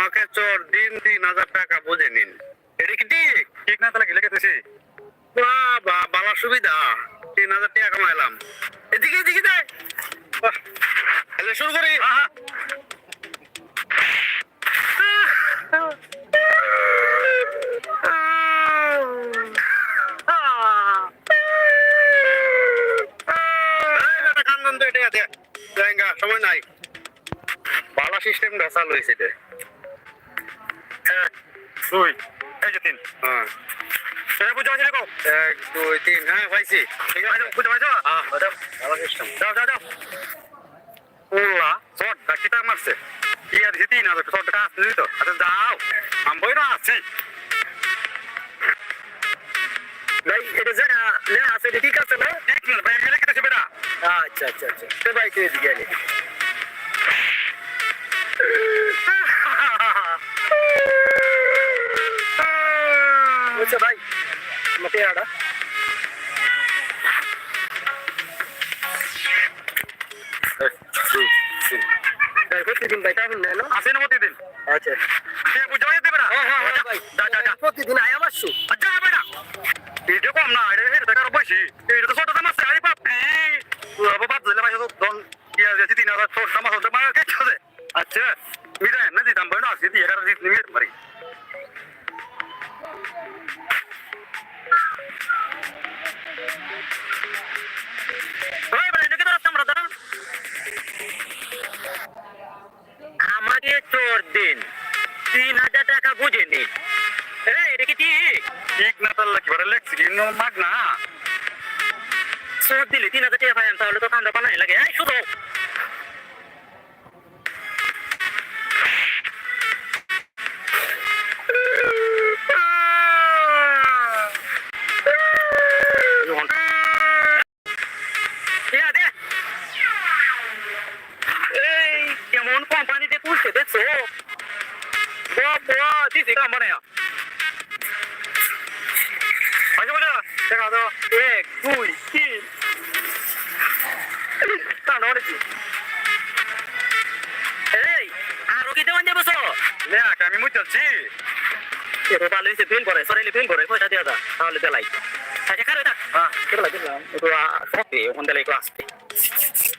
আমাকে চোর দিন তিন হাজার টাকা বুঝে নিন। এটা কি ঠিক? ঠিক না তাহলে গেলে গেতেছি। বাবা ভালো সুবিধা। তিন হাজার টাকা কামাইলাম। এদিকে এদিকে দেয় তাহলে শুরু করি। সময় নাই। ভালো সিস্টেম চালু হয়েছে। এক দুই এই যে তিন। হ্যাঁ। এটা বুঝতে পারছি দেখো এক দুই তিন হ্যাঁ পাইছি। ঠিক আছে বুঝতে পারছ? হ্যাঁ ভালো সিস্টেম যাও যাও যাও। ওলা শর্ট ডাকিটা মারছে। ইয়া দিছি তিন হাজার শর্ট টাকা আসছে দিত আচ্ছা যাও। আমি না আছি। ভাই এটা না আছে ঠিক আছে না? ঠিক না ভাই মেরে কেটেছে বেটা আচ্ছা আচ্ছা আচ্ছা। তো ভাই তুই এদিকে বুঝছ ভাই। মতে আড়া। এক দুই তিন। ভাই প্রতিদিন ভাই টাইম নেয় না প্রতিদিন। আচ্ছা। বেটা হ্যাঁ হ্যাঁ হ্যাঁ ভাই। প্রতিদিন আয় আমার শু আচ্ছা বেটা এটা কম না এটা এটা টাকার বেশি এটা তো ছোট দাম আছে আরে বাপরে। বাবা দিলে ভাই তো দন ইয়া তিন হাজার ছোট দাম আছে মানে কে আচ্ছা মিরা না দিতাম বড় আছে দিয়ে এগারো দিন নিয়ে মারি আমাকে চোর দিন। তিন হাজার টাকা বুঝে নিন এটা কি ঠিক? ঠিক না তাহলে কি বলে লেখছি কিন্তু মাগ না। চোর দিলে তিন হাজার টাকা পাইন তাহলে তো কান্দা বানাই লাগে। শুধু। বাবা দিদি কাম বানায় আচ্ছা বলে দেখা দাও এক দুই তিন কান্ড করেছি এই আরও কি দেওয়ান যাব লেখ আমি মুচাচ্ছি এটা ভালো হয়েছে ফেল করে সরাইলে ফেল করে পয়সা দিয়ে দা তাহলে দেলাই আচ্ছা খারে থাক হ্যাঁ কেটে লাগে দিলাম একটু সত্যি ওখান দেলাই একটু আসতে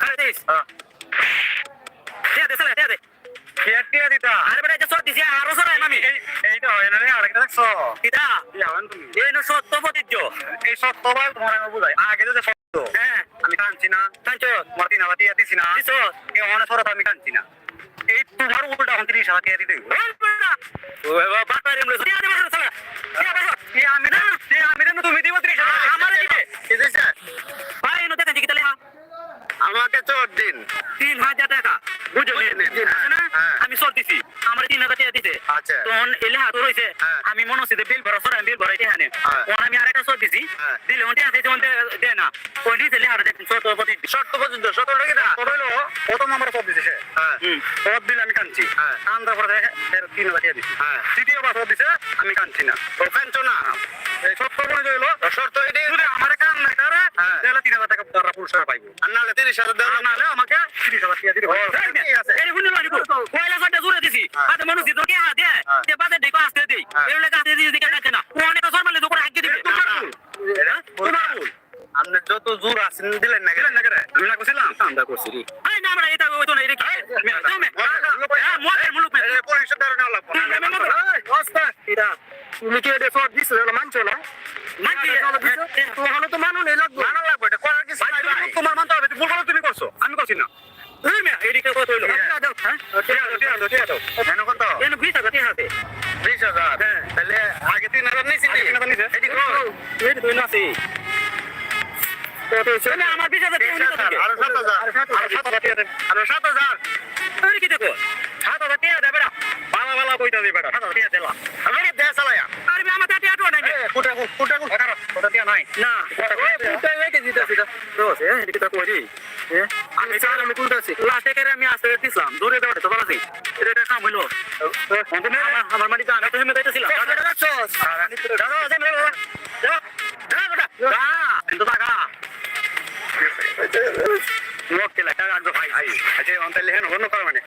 খারে দিস হ্যাঁ দে দে সালা দে দে কে কে দিতা। আরে বেটা এটা সত্যি সে আরও সরাই মামি। এইটা হয় না রে আরেকটা দেখছ ইয়ান তুমি। এই নো সত্য প্রতিজ্ঞ। এই সত্য ভাই তোমার আমি বুঝাই। আগে যে সত্য হ্যাঁ। আমি কাঁদছি না। কাঞ্চো তোমার তিন দিয়ে দিছি না। দিছো? এই অনেক সরত আমি কাঁদছি না। এই তোমার উল্টা তিরিশ দিতে বাবা সালা আমি না আমি না তুমি দিব তিরিশ হাজার আমারে দিবে। ভাই এনো দেখেন কি তাহলে আমাকে চোর দিন। তিন হাজার টাকা। বুঝলি? না। আমি চলতেছি। আমার তিন হাজার টাকা দিতে আচ্ছা। তখন এলে হাত রয়েছে হ্যাঁ। আমি মনে হচ্ছে বিল ভরা সরাই বিল ভরাইতে হানে। হ্যাঁ। তখন আমি আরেকটা চল দিছি। হ্যাঁ। দিলে ওনতে আছে ওনতে দে না। ওই দেখেন প্রতি পর্যন্ত হইল প্রথম আমার সব সব দিলে আমি। কান্দার পরে তিন হাজার দিয়ে দিছি। তৃতীয়বার সব দিছে আমি কাঁদছি না। ও কাঞ্চো না? সত্য মনে হইল। শর্ত এটাই আমার। তাহলে তিন হাজার টাকা তারা পুরস্কার পাইবো। আর নাহলে তিরিশ হাজার দেওয়া নাহলে আমাকে তিরিশ হাজার টাকা দিতে কয়লা কাটে জুড়ে দিছি। হ্যাঁ। হাতে মানুষ দিতো কে হাতে হ্যাঁ। তে বাদে দেখো আসতে দেই। হ্যাঁ। এর লেগে আসতে দিই দিকে কাটে না। অনেক সরমালে তো করে আগে দিবে। আপনি যত জোর আছেন দিলেন না দিলেন না কেরে? আমি না করছিলাম? কামটা করছি রে না আমরা এটা ওই তো না এটা কি? তুমি হ্যাঁ মুলুক মে পরিষদ না, কি এটা দিছো? এটা মানছো না? তোমার তো মানু নেই লাগবে। মানা লাগবে এটা করার কিছু তোমার মানতে হবে ভুল করো তুমি করছ। আমি না। এদিকে কত হইল। কেন বিশ তিন হাতে বিশ হাজার? তাহলে আগে তিন হাজার নিয়েছি? এদিকে আমার বিশ হাজার আরও সাত হাজার। আরও সাত হাজার আরও সাত হাজার। কি দেখো? সাত হাজার টাকা দেবে না বালা বালা বইটা দিবে বেটা সাত হাজার টাকা দিলাম আমি দেশ চালায়া আরে আমার টাকা আটো নাই কুটা কুট কুটা কুট এগারো ওটা দিয়া নাই না হ্যাঁ? আমি চাল আমি লাস্টে করে আমি আসতে দিছিলাম দূরে দেওয়া তো আছি এটা কাম হইল আমার- মাটি তো আমি তো হেমে কিন্তু টাকা রাখব ভাই আচ্ছা অন্তর লেখেন অন্য করা মানে